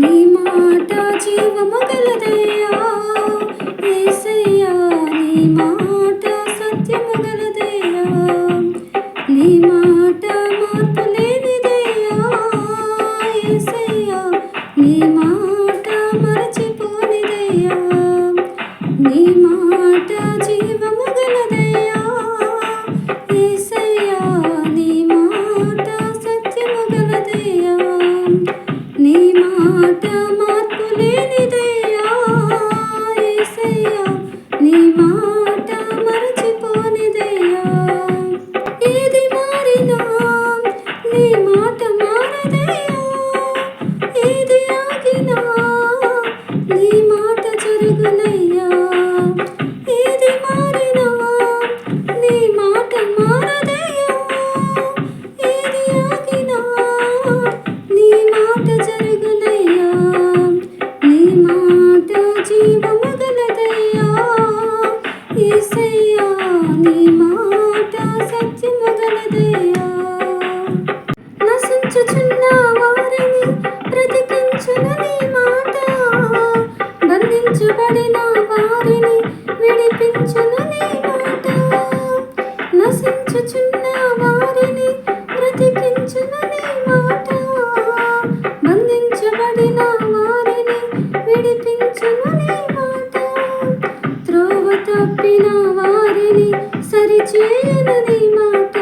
నీ మాట జీవము కలదయ్యా amor. చేరని మాట?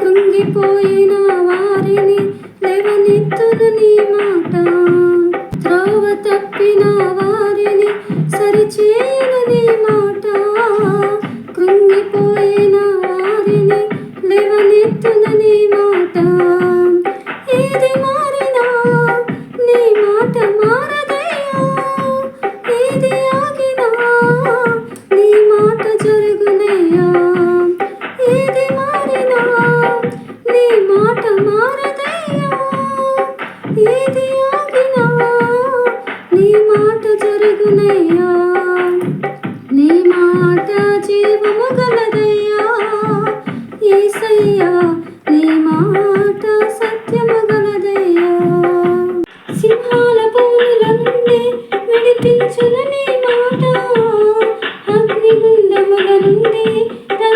కృంగిపోయిన వారిని లేవనెత్తున నీ మాట? త్రోవ తప్పిన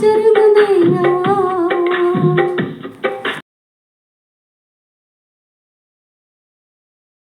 ചെറുങ്ങ